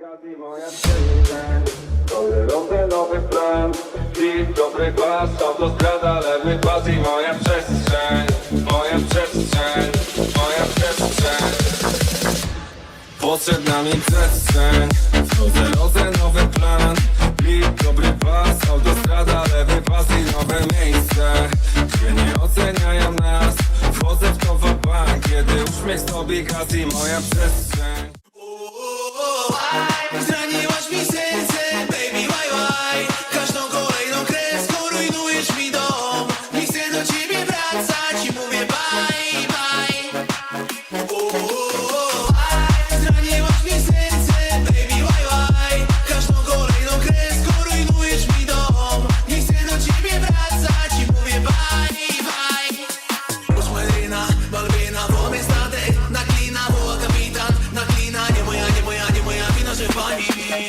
Gazi moja Toleruję nowy plan. Klip, dobry głaz Autostrada, lewy pas i moja przestrzeń. Moja przestrzeń Moja przestrzeń. Potrzebna mi przestrzeń. Rodzę nowy plan. Klip, dobry pas Autostrada, lewy pas i nowe miejsce. Gdzie nie oceniają nas. Wchodzę w to bank Kiedy uśmiech stopy gazi moja przestrzeń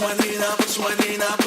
swinging up, swinging up.